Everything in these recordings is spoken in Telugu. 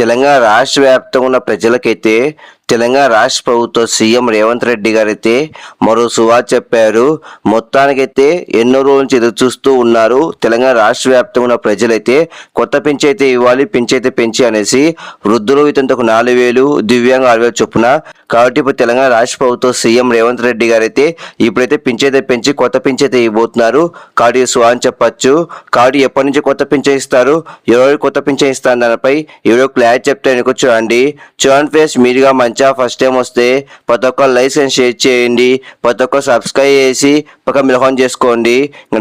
తెలంగాణ రాష్ట్ర వ్యాప్తంగా ఉన్న ప్రజలకైతే తెలంగాణ రాష్ట్ర ప్రభుత్వ సీఎం రేవంత్ రెడ్డి గారైతే మరో సువా చెప్పారు. మొత్తానికైతే ఎన్నో రోజుల నుంచి ఎదురు చూస్తూ ఉన్నారు. తెలంగాణ రాష్ట్ర వ్యాప్తంగా ఉన్న ప్రజలైతే కొత్త పెంచైతే ఇవ్వాలి పెంచైతే పెంచి అనేసి వృద్ధులు ఇతంతకు నాలుగు వేలు దివ్యాంగ ఆరు వేలు చొప్పున. కాబట్టి ఇప్పుడు తెలంగాణ రాష్ట్ర ప్రభుత్వ సీఎం రేవంత్ రెడ్డి గారైతే ఇప్పుడైతే పెంచైతే పెంచి కొత్త పెంచైతే ఇవ్వబోతున్నారు. కాబట్టి సువా అని చెప్పచ్చు. కాబట్టి ఎప్పటి నుంచి కొత్త పెంచే ఇస్తారు? ఎవరు కొత్త పెంచే ఇస్తారు దానిపై ఎవరో యాడ్ చెప్తే వెనుక చూడండి. చూడండి ఫేస్ మీరుగా మంచిగా ఫస్ట్ టైం వస్తే ప్రతి ఒక్క లైసెన్స్ షేర్ చేయండి. ప్రతి ఒక్క సబ్స్క్రైబ్ చేసి పక్క మిలహం చేసుకోండి.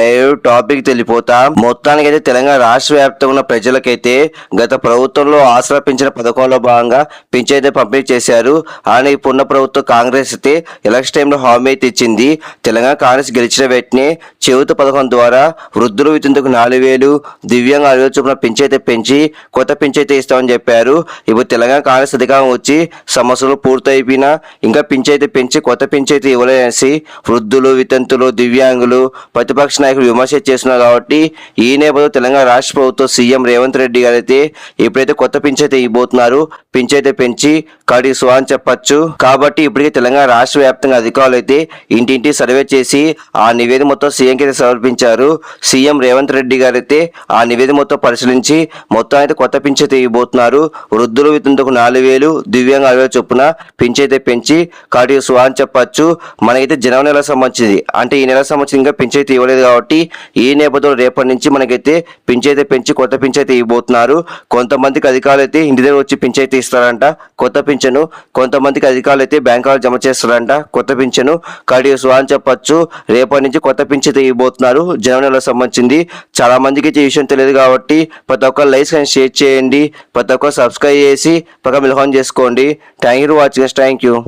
డైరెక్ట్ టాపిక్ తెలిపోతా. మొత్తానికి అయితే తెలంగాణ రాష్ట్ర వ్యాప్తంగా ఉన్న ప్రజలకైతే గత ప్రభుత్వంలో ఆసరా పెంచిన పథకంలో భాగంగా పింఛన్ అయితే పంపిణీ చేశారు. అలానే ఇప్పుడున్న ప్రభుత్వం కాంగ్రెస్ అయితే ఎలక్షన్ టైంలో హామీ అయితే ఇచ్చింది. తెలంగాణ కాంగ్రెస్ గెలిచిన వెంటనే చెవిత పథకం ద్వారా వృద్ధులు వితందుకు నాలుగు వేలు దివ్యాంగ ఆరు వేలు చొప్పున పెంచి అయితే పెంచి కొత్త పెంచి అయితే ఇస్తామని చెప్పారు. ఇప్పుడు తెలంగాణ కాంగ్రెస్ అధికారం వచ్చి సమస్యలు పూర్తయిపోయినా ఇంకా పింఛ పెంచి కొత్త పించైతే ఇవ్వలేసి వృద్ధులు వితంతులు దివ్యాంగులు ప్రతిపక్ష నాయకులు విమర్శ చేస్తున్నారు కాబట్టి ఈ నేపథ్యంలో తెలంగాణ రాష్ట్ర ప్రభుత్వం సీఎం రేవంత్ రెడ్డి గారు అయితే ఇప్పుడైతే కొత్త పించైతే ఇవ్వబోతున్నారు పింఛైతే పెంచి కడిగి సువా అని చెప్పచ్చు. కాబట్టి ఇప్పటికే తెలంగాణ రాష్ట్ర వ్యాప్తంగా అధికారులు అయితే ఇంటింటి సర్వే చేసి ఆ నివేదిక మొత్తం సీఎం కి అయితే సమర్పించారు. సీఎం రేవంత్ రెడ్డి గారు అయితే ఆ నివేదిక మొత్తం పరిశీలించి మొత్తం అయితే కొత్త పింఛ ఇవ్వబోతున్నారు. ఇవ్వబోతున్నారు వృద్ధులు వితంతుకు నాలుగు వేలు దివ్యాంగ అరవై చొప్పున పెంచైతే పెంచి కాటి సువా అని చెప్పచ్చు. మనకైతే జనవరి నెల సంబంధించింది. అంటే ఈ నెల సంబంధించి ఇంకా పెంచైతే ఇవ్వలేదు కాబట్టి ఈ నేపథ్యంలో రేపటి నుంచి మనకైతే పెంచైతే పెంచి కొత్త పెంచైతే అయితే ఇవ్వబోతున్నారు. కొంతమందికి అధికారులు అయితే ఇంటి దగ్గర వచ్చి పెంచైతే ఇస్తారంట. కొత్త పింఛను కొంతమందికి అధికారులు అయితే బ్యాంకులో జమ చేస్తారంట. కొత్త పింఛను కాడి సువా అని చెప్పచ్చు. రేపటి నుంచి కొత్త పింఛ అయితే ఇవ్వబోతున్నారు. జనవరి నెలకు సంబంధించింది. చాలా మందికి అయితే ఈ విషయం తెలియదు కాబట్టి ప్రతి ఒక్క లైక్స్ షేర్ చేయండి. ప్రతి ఒక్క సబ్స్క్రైబ్ చేసి పక్క మిల్హాన్ చేసుకోండి. Thank you for watching thank you